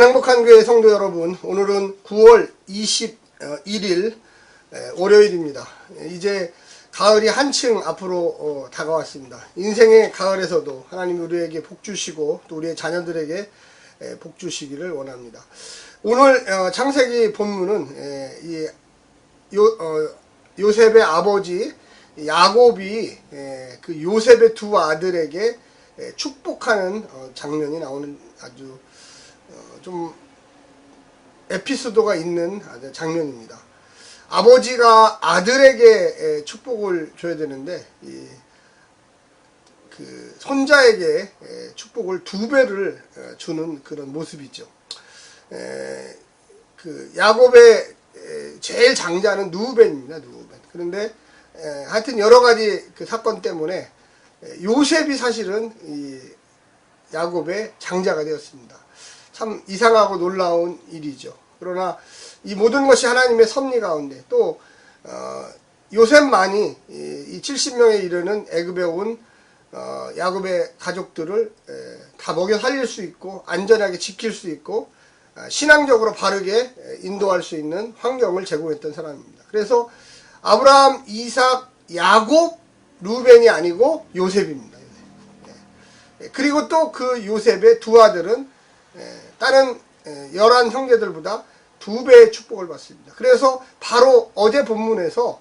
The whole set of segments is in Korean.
사랑하는 행복한 교회 성도 여러분, 오늘은 9월 21일 월요일입니다. 에, 이제 가을이 한층 앞으로 어, 다가왔습니다. 인생의 가을에서도 하나님 우리에게 복 주시고 또 우리의 자녀들에게 에, 복 주시기를 원합니다. 오늘 어, 창세기 본문은 요, 어, 요셉의 아버지 야곱이 에, 그 요셉의 두 아들에게 에, 축복하는 어, 장면이 나오는 아주 어, 좀 에피소드가 있는 장면입니다. 아버지가 아들에게 에, 축복을 줘야 되는데 이, 그 손자에게 에, 축복을 두 배를 어, 주는 그런 모습이죠. 에, 그 야곱의 에, 제일 장자는 누벤입니다. 누벤. 그런데 에, 하여튼 여러 가지 그 사건 때문에 에, 요셉이 사실은 이 야곱의 장자가 되었습니다. 참 이상하고 놀라운 일이죠. 그러나 이 모든 것이 하나님의 섭리 가운데 또 어, 요셉만이 이, 이 70명에 이르는 애굽에 온 어, 야곱의 가족들을 에, 다 먹여 살릴 수 있고 안전하게 지킬 수 있고 아, 신앙적으로 바르게 에, 인도할 수 있는 환경을 제공했던 사람입니다. 그래서 아브라함, 이삭, 야곱, 루벤이 아니고 요셉입니다. 요셉. 예. 그리고 또 그 요셉의 두 아들은 에, 다른 에, 열한 형제들보다 두 배의 축복을 받습니다. 그래서 바로 어제 본문에서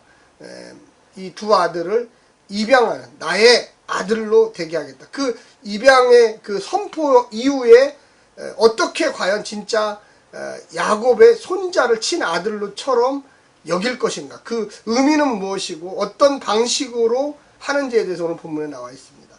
이 두 아들을 입양하는 나의 아들로 되게 하겠다. 그 입양의 그 선포 이후에 에, 어떻게 과연 진짜 에, 야곱의 손자를 친 아들로처럼 여길 것인가? 그 의미는 무엇이고 어떤 방식으로 하는지에 대해서 오늘 본문에 나와 있습니다.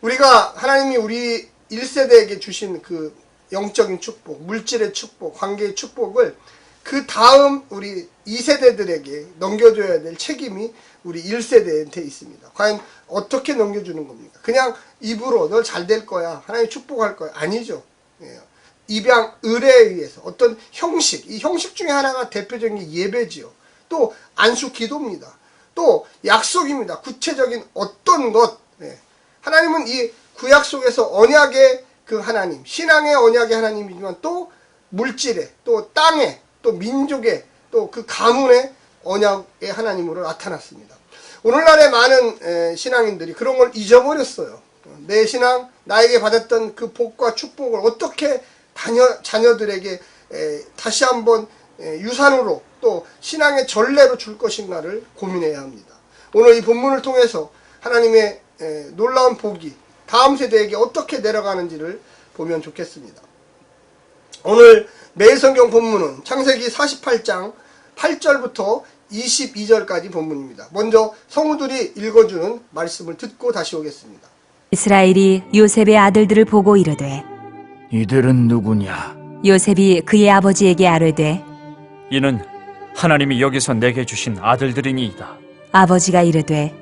우리가 하나님이 우리 1세대에게 주신 그 영적인 축복, 물질의 축복, 관계의 축복을 그 다음 우리 2세대들에게 넘겨줘야 될 책임이 우리 1세대한테 있습니다. 과연 어떻게 넘겨주는 겁니까? 그냥 입으로 널잘될 거야. 하나님 축복할 거야. 아니죠. 예. 입양 의례에 의해서 어떤 형식, 이 형식 중에 하나가 대표적인 게 예배지요. 또 안수 기도입니다. 또 약속입니다. 구체적인 어떤 것. 예. 하나님은 이 구약 속에서 언약의 그 하나님, 신앙의 언약의 하나님이지만 또 물질의, 또 땅의, 또 민족의, 또 그 가문의 언약의 하나님으로 나타났습니다. 오늘날의 많은 에, 신앙인들이 그런 걸 잊어버렸어요. 내 신앙, 나에게 받았던 그 복과 축복을 어떻게 자녀, 자녀들에게 에, 다시 한번 에, 유산으로 또 신앙의 전례로 줄 것인가를 고민해야 합니다. 오늘 이 본문을 통해서 하나님의 에, 놀라운 복이 다음 세대에게 어떻게 내려가는지를 보면 좋겠습니다. 오늘 매일 성경 본문은 창세기 48장 8절부터 22절까지 본문입니다. 먼저 성우들이 읽어주는 말씀을 듣고 다시 오겠습니다. 이스라엘이 요셉의 아들들을 보고 이르되 이들은 누구냐? 요셉이 그의 아버지에게 아뢰되 이는 하나님이 여기서 내게 주신 아들들이니이다. 아버지가 이르되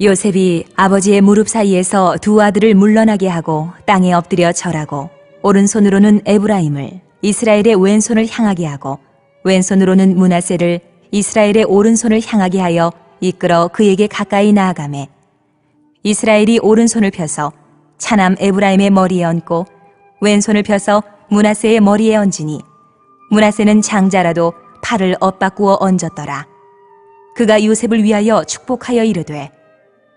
요셉이 아버지의 무릎 사이에서 두 아들을 물러나게 하고 땅에 엎드려 절하고 오른손으로는 에브라임을 이스라엘의 왼손을 향하게 하고 왼손으로는 문하세를 이스라엘의 오른손을 향하게 하여 이끌어 그에게 가까이 나아가매 이스라엘이 오른손을 펴서 차남 에브라임의 머리에 얹고 왼손을 펴서 문하세의 머리에 얹으니 문하세는 장자라도 팔을 엇바꾸어 얹었더라. 그가 요셉을 위하여 축복하여 이르되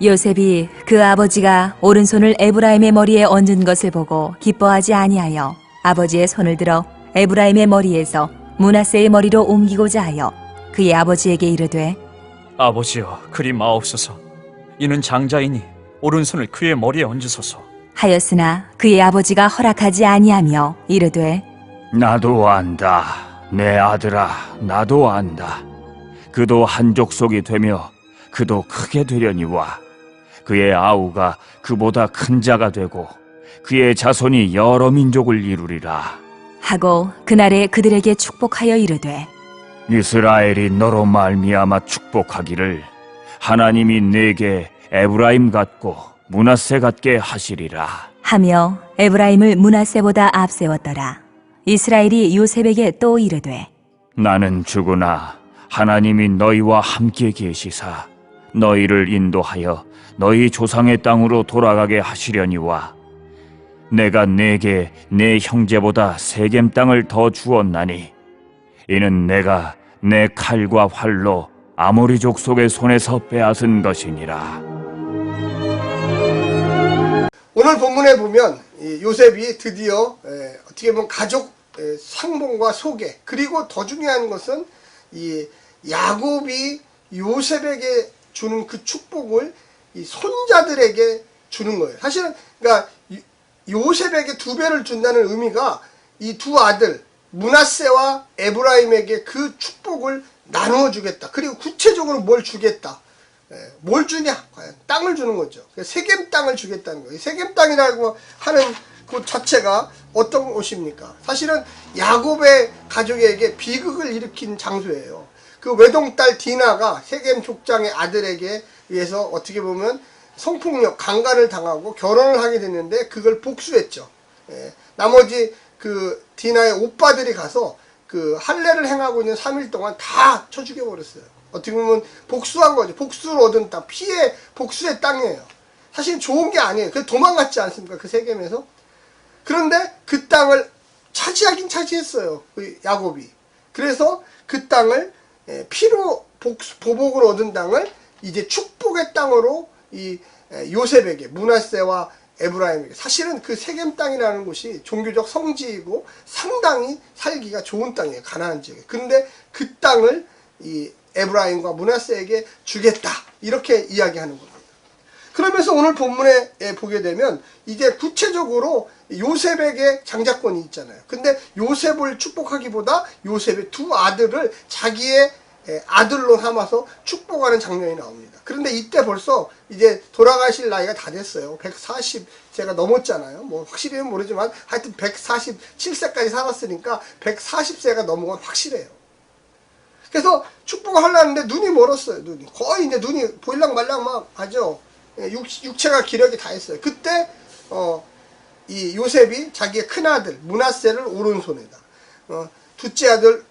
요셉이 그 아버지가 오른손을 에브라임의 머리에 얹은 것을 보고 기뻐하지 아니하여 아버지의 손을 들어 에브라임의 머리에서 문하세의 머리로 옮기고자 하여 그의 아버지에게 이르되 아버지여 그리 마옵소서. 이는 장자이니 오른손을 그의 머리에 얹으소서. 하였으나 그의 아버지가 허락하지 아니하며 이르되 나도 안다. 내 아들아, 나도 안다. 그도 한 족속이 되며 그도 크게 되려니와 그의 아우가 그보다 큰 자가 되고 그의 자손이 여러 민족을 이루리라. 하고 그날에 그들에게 축복하여 이르되 이스라엘이 너로 말미암아 축복하기를 하나님이 내게 에브라임 같고 문하세 같게 하시리라. 하며 에브라임을 문하세보다 앞세웠더라. 이스라엘이 요셉에게 또 이르되 나는 죽으나 하나님이 너희와 함께 계시사 너희를 인도하여 너희 조상의 땅으로 돌아가게 하시려니와 내가 내게 내 형제보다 세겜 땅을 더 주었나니 이는 내가 내 칼과 활로 아모리 족 속의 손에서 빼앗은 것이니라. 오늘 본문에 보면 이 요셉이 드디어 에, 어떻게 보면 가족 에, 상봉과 소개 그리고 더 중요한 것은 이 야곱이 요셉에게 주는 그 축복을 이 손자들에게 주는 거예요. 사실은 그러니까 요- 요셉에게 두 배를 준다는 의미가 이 두 아들 문하세와 에브라임에게 그 축복을 나누어 주겠다. 그리고 구체적으로 뭘 주겠다. 예, 뭘 주냐? 과연 땅을 주는 거죠. 그 세겜 땅을 주겠다는 거예요. 세겜 땅이라고 하는 그 자체가 어떤 곳입니까? 사실은 야곱의 가족에게 비극을 일으킨 장소예요. 그 외동딸 디나가 세겜 족장의 아들에게 의해서 어떻게 보면 성폭력, 강간을 당하고 결혼을 하게 됐는데 그걸 복수했죠. 예, 나머지 그 디나의 오빠들이 가서 그 할례를 행하고 있는 3일 동안 다 쳐 죽여버렸어요. 어떻게 보면 복수한 거죠. 복수를 얻은 땅, 피해 복수의 땅이에요. 사실 좋은 게 아니에요. 그 도망갔지 않습니까? 그 세겜에서. 그런데 그 땅을 차지하긴 차지했어요. 그 야곱이. 그래서 그 땅을 예, 피로 복수, 보복을 얻은 땅을 이제 축복의 땅으로 이 예, 요셉에게 문하세와 에브라임에게 사실은 그 세겜 땅이라는 곳이 종교적 성지이고 상당히 살기가 좋은 땅이에요. 가나안 지역에. 근데 그 땅을 이 에브라임과 문하세에게 주겠다. 이렇게 이야기하는 겁니다. 그러면서 오늘 본문에 예, 보게 되면 이제 구체적으로 요셉에게 장자권이 있잖아요. 근데 요셉을 축복하기보다 요셉의 두 아들을 자기의 예, 아들로 삼아서 축복하는 장면이 나옵니다. 그런데 이때 벌써 이제 돌아가실 나이가 다 됐어요. 140세가 넘었잖아요. 뭐 확실히는 모르지만 하여튼 147세까지 살았으니까 140세가 넘은 건 확실해요. 그래서 축복을 하려는데 눈이 멀었어요. 눈이 거의 이제 눈이 보일랑 말랑 막 하죠. 예, 육, 육체가 기력이 다 했어요. 그때 어, 이 요셉이 자기의 큰 아들 문하세를 오른손에다, 어, 둘째 아들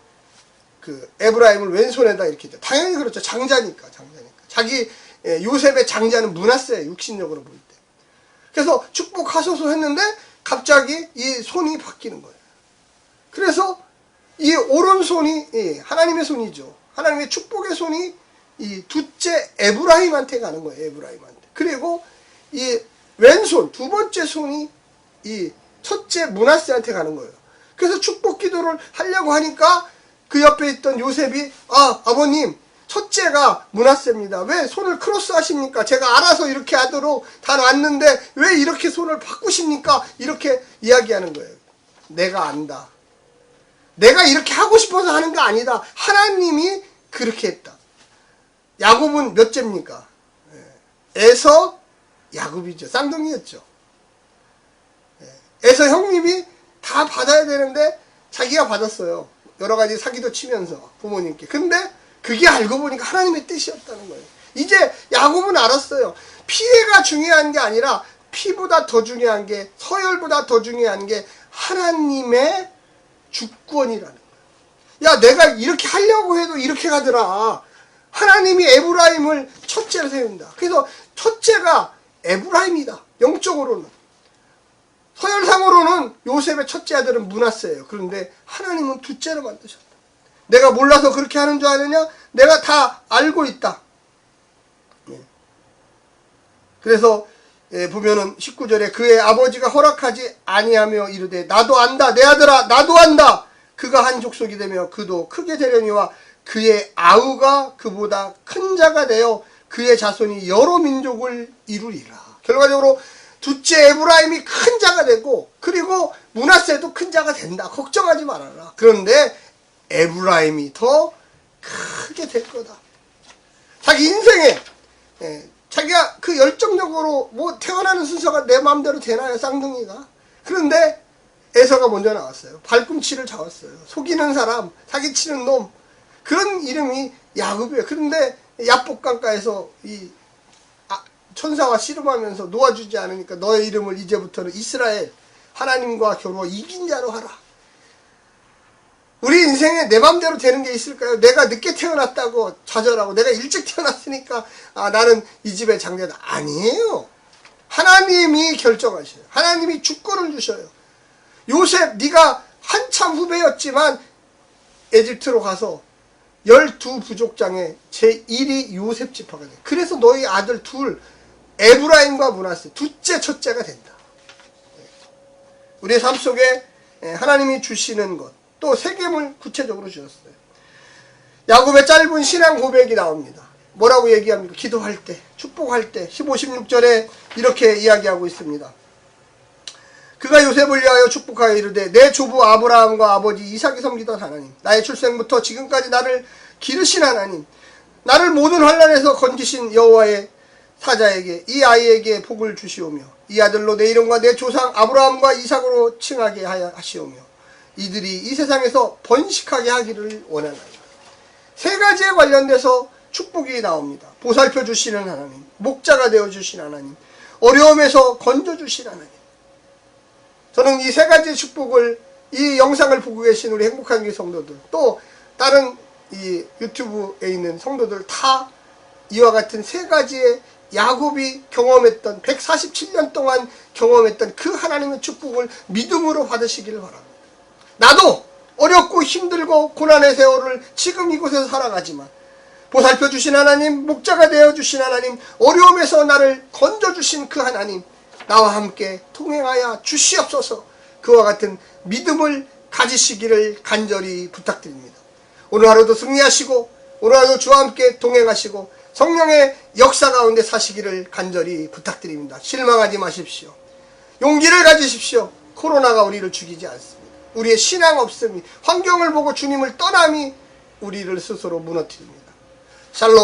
그 에브라임을 왼손에다 이렇게 돼. 당연히 그렇죠. 장자니까 장자니까. 자기 예, 요셉의 장자는 문하세 육신적으로 볼 때. 그래서 축복하소서 했는데 갑자기 이 손이 바뀌는 거예요. 그래서 이 오른손이 예, 하나님의 손이죠. 하나님의 축복의 손이 이 둘째 에브라임한테 가는 거예요. 에브라임한테. 그리고 이 왼손 두 번째 손이 이 첫째 문하세한테 가는 거예요. 그래서 축복 기도를 하려고 하니까 그 옆에 있던 요셉이 아 아버님 첫째가 문하세입니다. 왜 손을 크로스 하십니까? 제가 알아서 이렇게 하도록 다 놨는데 왜 이렇게 손을 바꾸십니까? 이렇게 이야기하는 거예요. 내가 안다. 내가 이렇게 하고 싶어서 하는 게 아니다. 하나님이 그렇게 했다. 야곱은 몇 째입니까? 예. 에서 야곱이죠. 쌍둥이였죠. 예. 에서 형님이 다 받아야 되는데 자기가 받았어요. 여러 가지 사기도 치면서 부모님께. 근데 그게 알고 보니까 하나님의 뜻이었다는 거예요. 이제 야곱은 알았어요. 피해가 중요한 게 아니라 피보다 더 중요한 게 서열보다 더 중요한 게 하나님의 주권이라는 거예요. 야, 내가 이렇게 하려고 해도 이렇게 가더라. 하나님이 에브라임을 첫째로 세운다. 그래서 첫째가 에브라임이다. 영적으로는. 서열상으로는 요셉의 첫째 아들은 문하세예요. 그런데 하나님은 둘째로 만드셨다. 내가 몰라서 그렇게 하는 줄 아느냐? 내가 다 알고 있다. 예. 그래서 예, 보면은 19절에 그의 아버지가 허락하지 아니하며 이르되 나도 안다 내 아들아 나도 안다 그가 한 족속이 되며 그도 크게 되려니와 그의 아우가 그보다 큰 자가 되어 그의 자손이 여러 민족을 이루리라. 결과적으로 둘째 에브라임이 큰 자가 되고 그리고 문하세도 큰 자가 된다. 걱정하지 말아라. 그런데 에브라임이 더 크게 될 거다. 자기 인생에 예, 자기가 그 열정적으로 뭐 태어나는 순서가 내 마음대로 되나요 쌍둥이가 그런데 에서가 먼저 나왔어요 발꿈치를 잡았어요 속이는 사람 사기치는 놈 그런 이름이 야곱이에요 그런데 야복강가에서 이 아, 천사와 씨름하면서 놓아주지 않으니까 너의 이름을 이제부터는 이스라엘 하나님과 겨루어 이긴 자로 하라 우리 인생에 내 맘대로 되는 게 있을까요? 내가 늦게 태어났다고 좌절하고 내가 일찍 태어났으니까 아 나는 이 집의 장자다. 아니에요. 하나님이 결정하셔요. 하나님이 주권을 주셔요. 요셉 네가 한참 후배였지만 에집트로 가서 열두 부족장의 제1위 요셉 지파가 돼. 그래서 너희 아들 둘 에브라임과 문하세 둘째 첫째가 된다. 우리의 삶 속에 하나님이 주시는 것, 또 세겜을 구체적으로 주셨어요. 야곱의 짧은 신앙 고백이 나옵니다. 뭐라고 얘기합니까? 기도할 때, 축복할 때, 15, 16절에 이렇게 이야기하고 있습니다. 그가 요셉을 위하여 축복하여 이르되 내 조부 아브라함과 아버지 이삭이 섬기던 하나님 나의 출생부터 지금까지 나를 기르신 하나님 나를 모든 환란에서 건지신 여호와의 사자에게 이 아이에게 복을 주시오며 이 아들로 내 이름과 내 조상 아브라함과 이삭으로 칭하게 하시오며 이들이 이 세상에서 번식하게 하기를 원하나이다. 세 가지에 관련돼서 축복이 나옵니다. 보살펴 주시는 하나님, 목자가 되어 주신 하나님, 어려움에서 건져 주신 하나님. 저는 이 세 가지 축복을 이 영상을 보고 계신 우리 행복한 교 성도들 또 다른 이 유튜브에 있는 성도들 다 이와 같은 세 가지의 야곱이 경험했던 147년 동안 경험했던 그 하나님의 축복을 믿음으로 받으시기를 바랍니다. 나도 어렵고 힘들고 고난의 세월을 지금 이곳에서 살아가지만 보살펴 주신 하나님, 목자가 되어 주신 하나님, 어려움에서 나를 건져 주신 그 하나님, 나와 함께 통행하여 주시옵소서. 그와 같은 믿음을 가지시기를 간절히 부탁드립니다. 오늘 하루도 승리하시고 오늘 하루도 주와 함께 동행하시고 성령의 역사 가운데 사시기를 간절히 부탁드립니다. 실망하지 마십시오. 용기를 가지십시오. 코로나가 우리를 죽이지 않습니다. 우리의 신앙 없음이 환경을 보고 주님을 떠남이 우리를 스스로 무너뜨립니다. 샬롬